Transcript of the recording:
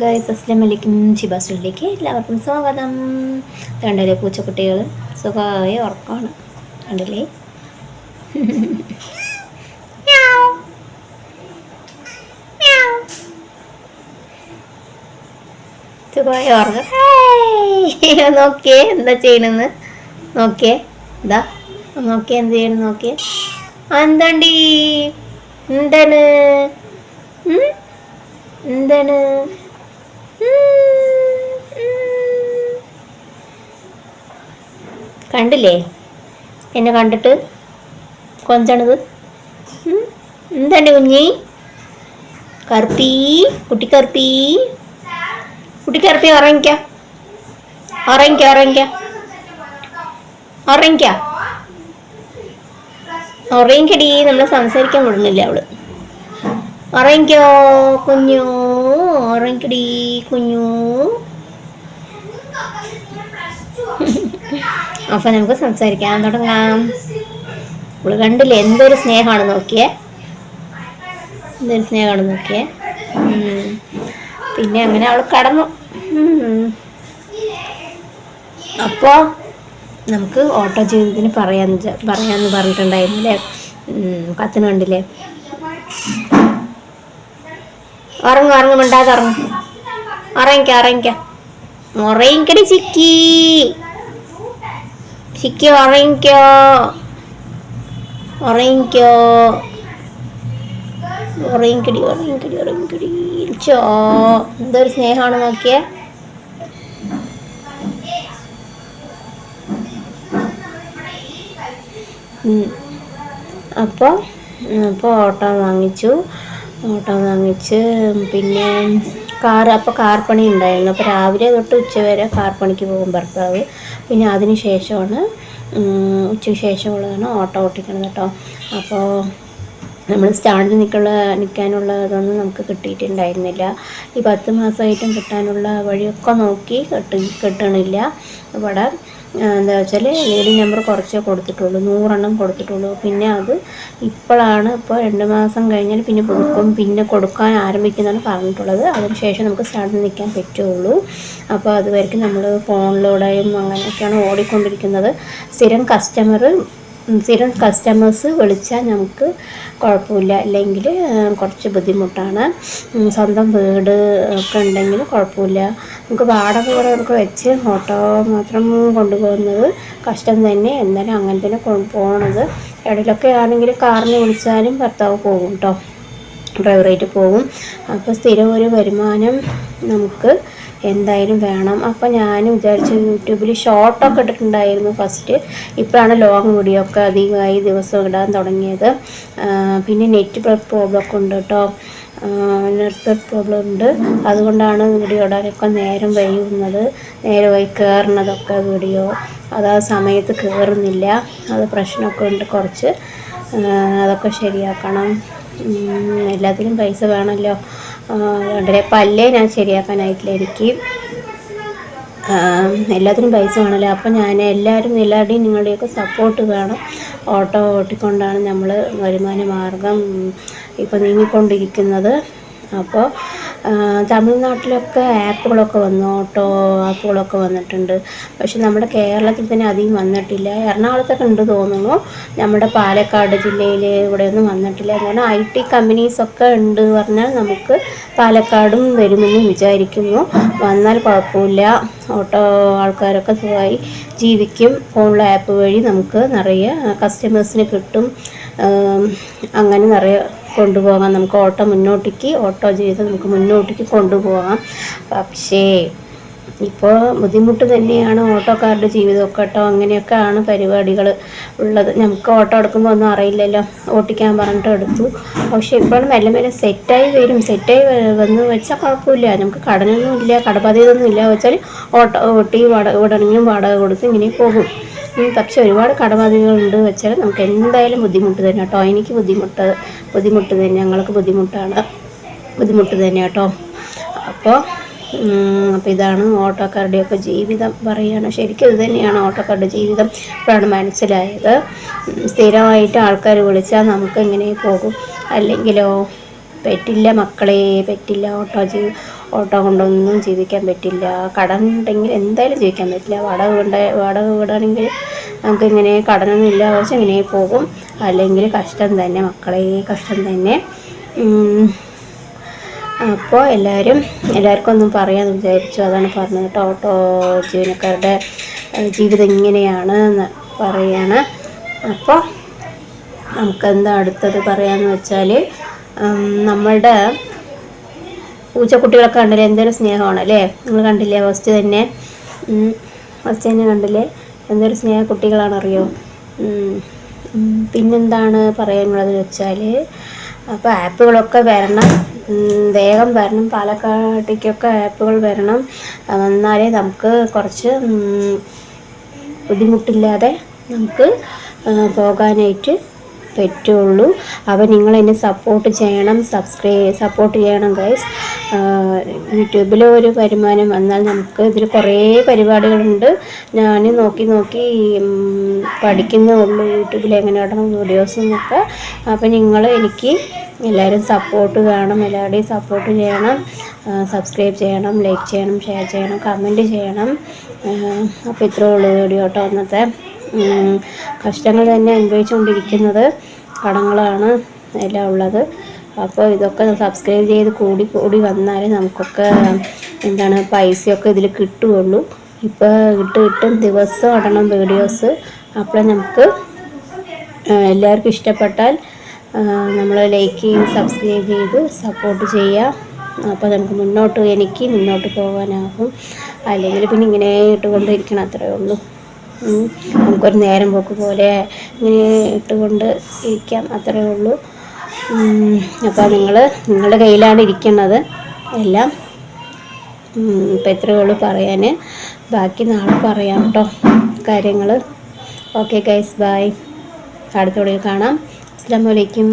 Guys എല്ലാവർക്കും സ്വാഗതം. കണ്ടല്ലേ പൂച്ചക്കുട്ടികൾ സുഖമായ ഉറക്കമാണ്. കണ്ടില്ലേ? സുഖമായ ഉറക്കം. നോക്കിയേ എന്താ ചെയ്യണെന്ന്? നോക്കിയേ എന്താ നോക്കിയേ എന്ത് ചെയ്യണം നോക്കിയേ. ആ, എന്തണ്? എന്താണ്? കണ്ടില്ലേ? എന്നെ കണ്ടിട്ട്? കൊഞ്ചണത്. എന്താണ് കുഞ്ഞി? കറുപ്പി? കുട്ടിക്കറുപ്പി? കുട്ടിക്കറുപ്പി കുട്ടി കറുപ്പി ഉറങ്ങിക്ക. ഉറങ്ങിക്ക ഉറങ്ങിക്ക. ഉറങ്ങിക്ക. ഉറങ്ങിക്കടി നമ്മൾ സംസാരിക്കാൻ വിടുന്നില്ല അവൾ. ഒറയിക്കോ കുഞ്ഞു ഒറയിൻകടി കുഞ്ഞു. അപ്പൊ നമുക്ക് സംസാരിക്കാൻ തുടങ്ങാം. അവൾ കണ്ടില്ലേ എന്തൊരു സ്നേഹമാണ് നോക്കിയേ. എന്തൊരു സ്നേഹമാണ് നോക്കിയേ. പിന്നെ അങ്ങനെ അവൾ കടന്നു. ഉം. നമുക്ക് ഓട്ടോ ജീവിതത്തിന് പറയാന്ന് പറയാമെന്ന് പറഞ്ഞിട്ടുണ്ടായിരുന്നു അല്ലേ കത്തിന് കണ്ടില്ലേ? ഉറങ്ങും ഉറങ്ങും മിണ്ടാതെ ഉറങ്ങും. ഉറങ്ങിക്ക ഉറങ്ങിക്ക. ഉറങ്ങിക്കടി ചിക്കി. ചിക്കി ഉറങ്ങിക്കോ. ഉറങ്ങിക്കോ. ഉറങ്ങിക്കടി ഉറങ്ങിക്കടി ഉറങ്ങിക്കടി. ചോ എന്തൊരു സ്നേഹമാണ് നോക്കിയേ. അപ്പോൾ അപ്പോൾ ഓട്ടോ വാങ്ങിച്ചു. ഓട്ടോ വാങ്ങിച്ച് പിന്നെ കാർ അപ്പോൾ കാർ ഉണ്ടായിരുന്നു. അപ്പോൾ രാവിലെ തൊട്ട് ഉച്ച വരെ കാർ പണിക്ക് പോകും ഭർത്താവ്. പിന്നെ അതിന് ശേഷമാണ് ഉച്ച ഉച്ചയ്ക്ക് ശേഷമുള്ളതാണ് ഓട്ടോ ഓട്ടിക്കണത് കേട്ടോ അപ്പോൾ നമ്മൾ സ്റ്റാൻഡിൽ നിൽക്കുള്ള നിൽക്കാനുള്ള ഇതൊന്നും നമുക്ക് കിട്ടിയിട്ടുണ്ടായിരുന്നില്ല. ഈ പത്ത് മാസമായിട്ടും കിട്ടാനുള്ള വഴിയൊക്കെ നോക്കി കിട്ടി കിട്ടണില്ല. ഇവിടെ എന്താ വെച്ചാൽ ലേഡി നമ്പർ കുറച്ചേ കൊടുത്തിട്ടുള്ളൂ നൂറെണ്ണം കൊടുത്തിട്ടുള്ളൂ. പിന്നെ അത് ഇപ്പോഴാണ് ഇപ്പോൾ രണ്ട് മാസം കഴിഞ്ഞാൽ പിന്നെ പുതുക്കും പിന്നെ കൊടുക്കാൻ ആരംഭിക്കുന്നതാണ് പറഞ്ഞിട്ടുള്ളത്. അതിനുശേഷം നമുക്ക് സ്റ്റാർട്ട് നിൽക്കാൻ പറ്റുള്ളൂ. അപ്പോൾ അതുവരെയ്ക്കും നമ്മൾ ഫോണിലൂടെയും അങ്ങനെയൊക്കെയാണ് ഓടിക്കൊണ്ടിരിക്കുന്നത്. സ്ഥിരം കസ്റ്റമർ സ്ഥിരം കസ്റ്റമേഴ്സ് വിളിച്ചാൽ നമുക്ക് കുഴപ്പമില്ല. അല്ലെങ്കിൽ കുറച്ച് ബുദ്ധിമുട്ടാണ്. സ്വന്തം വീട് ഒക്കെ ഉണ്ടെങ്കിൽ കുഴപ്പമില്ല. നമുക്ക് വാടക വീടൊക്കെ വെച്ച് ഓട്ടോ മാത്രം കൊണ്ടുപോകുന്നത് കഷ്ടം തന്നെ. എന്നാലും അങ്ങനെ തന്നെ പോകണത് ഇടയിലൊക്കെ ആണെങ്കിൽ കാറിന് വിളിച്ചാലും ഭർത്താവ് പോകും കേട്ടോ ഡ്രൈവറായിട്ട് പോകും. അപ്പോൾ സ്ഥിരം ഒരു വരുമാനം നമുക്ക് എന്തായാലും വേണം. അപ്പോൾ ഞാനും വിചാരിച്ചു യൂട്യൂബിൽ ഷോർട്ടൊക്കെ ഇട്ടിട്ടുണ്ടായിരുന്നു ഫസ്റ്റ് ഇപ്പോഴാണ് ലോങ് വീഡിയോ ഒക്കെ അധികമായി ദിവസം ഇടാൻ തുടങ്ങിയത്. പിന്നെ നെറ്റ് പ്രോബ്ലം ഒക്കെ ഉണ്ട് കേട്ടോ നെറ്റ് പ്രോബ്ലം ഉണ്ട്. അതുകൊണ്ടാണ് വീഡിയോ ഇടാനൊക്കെ നേരം വൈകുന്നത്. നേരെ വൈ കയറുന്നതൊക്കെ വീഡിയോ അത് ആ സമയത്ത് കയറുന്നില്ല അത് പ്രശ്നമൊക്കെ ഉണ്ട് കുറച്ച്. അതൊക്കെ ശരിയാക്കണം. എല്ലാത്തിനും പൈസ വേണമല്ലോ രണ്ടര പല്ലേ ഞാൻ ശരിയാക്കാനായിട്ടില്ല എനിക്ക്. എല്ലാത്തിനും പൈസ വേണമല്ലോ? അപ്പം ഞാൻ എല്ലാവരും എല്ലാവരുടെയും നിങ്ങളുടെയൊക്കെ സപ്പോർട്ട് വേണം. ഓട്ടോ ഓട്ടിക്കൊണ്ടാണ് നമ്മൾ വരുമാന മാർഗം ഇപ്പോൾ നീങ്ങിക്കൊണ്ടിരിക്കുന്നത്. അപ്പോൾ തമിഴ്നാട്ടിലൊക്കെ ആപ്പുകളൊക്കെ വന്നു ഓട്ടോ ആപ്പുകളൊക്കെ വന്നിട്ടുണ്ട്. പക്ഷെ നമ്മുടെ കേരളത്തിൽ തന്നെ അധികം വന്നിട്ടില്ല. എറണാകുളത്തൊക്കെ ഉണ്ട് തോന്നുന്നു. നമ്മുടെ പാലക്കാട് ജില്ലയിൽ ഇവിടെയൊന്നും വന്നിട്ടില്ല. അങ്ങനെ ഐ ടി കമ്പനീസൊക്കെ ഉണ്ട് പറഞ്ഞാൽ നമുക്ക് പാലക്കാടും വരുമെന്ന് വിചാരിക്കുന്നു. വന്നാൽ കുഴപ്പമില്ല. ഓട്ടോ ആൾക്കാരൊക്കെ സുഖമായി ജീവിക്കും. ഫോണിലെ ആപ്പ് വഴി നമുക്ക് നിറയെ കസ്റ്റമേഴ്സിന് കിട്ടും. അങ്ങനെ നിറയെ കൊണ്ടുപോകാം. നമുക്ക് ഓട്ടോ മുന്നോട്ടേക്ക് ഓട്ടോ ജീവിതം നമുക്ക് മുന്നോട്ടേക്ക് കൊണ്ടുപോകാം. പക്ഷേ ഇപ്പോൾ ബുദ്ധിമുട്ട് തന്നെയാണ് ഓട്ടോക്കാരുടെ ജീവിതമൊക്കെ കേട്ടോ. അങ്ങനെയൊക്കെയാണ് പരിപാടികൾ ഉള്ളത്. നമുക്ക് ഓട്ടോ എടുക്കുമ്പോൾ ഒന്നും അറിയില്ലല്ലോ. ഓട്ടിക്കാൻ പറഞ്ഞിട്ട് എടുത്തു. പക്ഷേ ഇപ്പോഴും മെല്ലെ മെല്ലെ സെറ്റായി വരും. സെറ്റായി വന്ന് വെച്ചാൽ കുഴപ്പമില്ല. നമുക്ക് കടനൊന്നും ഇല്ല കടബാധ്യതയൊന്നും ഇല്ല. വെച്ചാൽ ഓട്ടോ ഓട്ടി വാടക വിടണമെങ്കിലും വാടക കൊടുത്ത് ഇങ്ങനെ പോകും. പക്ഷെ ഒരുപാട് കടബാധ്യതകളുണ്ട് വെച്ചാൽ നമുക്ക് എന്തായാലും ബുദ്ധിമുട്ട് തന്നെ കേട്ടോ. എനിക്ക് ബുദ്ധിമുട്ട് ബുദ്ധിമുട്ട് തന്നെ ഞങ്ങൾക്ക് ബുദ്ധിമുട്ടാണ്. ബുദ്ധിമുട്ട് തന്നെ കേട്ടോ. അപ്പോൾ അപ്പോൾ ഇതാണ് ഓട്ടോക്കാരുടെയൊക്കെ ജീവിതം പറയുകയാണ്. ശരിക്കും ഇത് തന്നെയാണ് ഓട്ടോക്കാരുടെ ജീവിതം. അപ്പോഴാണ് മനസ്സിലായത്. സ്ഥിരമായിട്ട് ആൾക്കാർ വിളിച്ചാൽ നമുക്ക് ഇങ്ങനെ പോകും? അല്ലെങ്കിലോ പറ്റില്ല മക്കളെ പറ്റില്ല ഓട്ടോ ജീവി ഓട്ടോ കൊണ്ടൊന്നും ജീവിക്കാൻ പറ്റില്ല. കടം ഉണ്ടെങ്കിൽ എന്തായാലും ജീവിക്കാൻ പറ്റില്ല. വാടക വീണ്ട വാടക വീടാണെങ്കിൽ നമുക്കിങ്ങനെ കടനൊന്നും ഇല്ല. കുറച്ച് ഇങ്ങനെ പോകും. അല്ലെങ്കിൽ കഷ്ടം തന്നെ മക്കളെ കഷ്ടം തന്നെ. അപ്പോൾ എല്ലാവരും എല്ലാവർക്കും ഒന്നും പറയാമെന്ന് വിചാരിച്ചു. അതാണ് പറഞ്ഞത് കേട്ടോ. ഓട്ടോ ജീവനക്കാരുടെ ജീവിതം ഇങ്ങനെയാണ് എന്ന് പറയാണ്. അപ്പോൾ നമുക്കെന്താ അടുത്തത് പറയാമെന്ന് വെച്ചാൽ നമ്മളുടെ പൂച്ചക്കുട്ടികളൊക്കെ കണ്ടില്ലേ? എന്തൊരു സ്നേഹമാണ് അല്ലേ? നിങ്ങൾ കണ്ടില്ലേ? ഫസ്റ്റ് തന്നെ ഫസ്റ്റ് തന്നെ കണ്ടില്ലേ? എന്തൊരു സ്നേഹ കുട്ടികളാണ് അറിയോ പിന്നെന്താണ് പറയാനുള്ളത് വെച്ചാൽ അപ്പോൾ ആപ്പുകളൊക്കെ വരണം. വേഗം വരണം. പാലക്കാട്ടേക്കൊക്കെ ആപ്പുകൾ വരണം. എന്നാലേ നമുക്ക് കുറച്ച് ബുദ്ധിമുട്ടില്ലാതെ നമുക്ക് പോകാനായിട്ട് പറ്റുള്ളൂ. അപ്പോൾ നിങ്ങൾ എന്നെ സപ്പോർട്ട് ചെയ്യണം സബ്സ്ക്രൈബ് സപ്പോർട്ട് ചെയ്യണം ഗൈസ് യൂട്യൂബിൽ ഒരു വരുമാനം വന്നാൽ നമുക്ക് ഇതിൽ കുറേ പരിപാടികളുണ്ട്. ഞാൻ നോക്കി നോക്കി പഠിക്കുന്നേ ഉള്ളൂ യൂട്യൂബിൽ എങ്ങനെ ഇടണം വീഡിയോസും ഒക്കെ അപ്പോൾ നിങ്ങൾ എനിക്ക് എല്ലാവരും സപ്പോർട്ട് വേണം എല്ലാവരുടെയും സപ്പോർട്ട് ചെയ്യണം. സബ്സ്ക്രൈബ് ചെയ്യണം ലൈക്ക് ചെയ്യണം ഷെയർ ചെയ്യണം കമന്റ് ചെയ്യണം. അപ്പോൾ ഇത്രേ ഉള്ളൂ വീഡിയോ കേട്ടോ അന്നത്തെ. കഷ്ടങ്ങൾ തന്നെ അനുഭവിച്ചുകൊണ്ടിരിക്കുന്നത് കടങ്ങളാണ് എല്ലാം ഉള്ളത്. അപ്പോൾ ഇതൊക്കെ സബ്സ്ക്രൈബ് ചെയ്ത് കൂടി കൂടി വന്നാലേ നമുക്കൊക്കെ എന്താണ് പൈസയൊക്കെ ഇതിൽ കിട്ടുകയുള്ളൂ. ഇപ്പോൾ ഇട്ട് ഇട്ടും ദിവസം ഇടണം വീഡിയോസ് അപ്പോൾ നമുക്ക് എല്ലാവർക്കും ഇഷ്ടപ്പെട്ടാൽ നമ്മൾ ലൈക്ക് ചെയ്ത് സബ്സ്ക്രൈബ് ചെയ്ത് സപ്പോർട്ട് ചെയ്യുക അപ്പോൾ നമുക്ക് മുന്നോട്ട് എനിക്ക് മുന്നോട്ട് പോകാനാകും. അല്ലെങ്കിൽ പിന്നെ ഇങ്ങനെ ഇട്ടുകൊണ്ടിരിക്കണം അത്രയേ ഉള്ളൂ. നമുക്കൊരു നേരം പോക്ക് പോലെ ഇങ്ങനെ ഇട്ടുകൊണ്ട് ഇരിക്കാം അത്രയേ ഉള്ളൂ. അപ്പോൾ നിങ്ങൾ നിങ്ങളുടെ കയ്യിലാണ് ഇരിക്കുന്നത് എല്ലാം. ഇപ്പം ഇത്രയേ ഉള്ളൂ പറയാൻ ബാക്കി നാളെ പറയാം കേട്ടോ കാര്യങ്ങൾ ഓക്കെ ഗൈസ് ബൈ അടുത്തോടെ കാണാം. അസ്സാം വലൈക്കും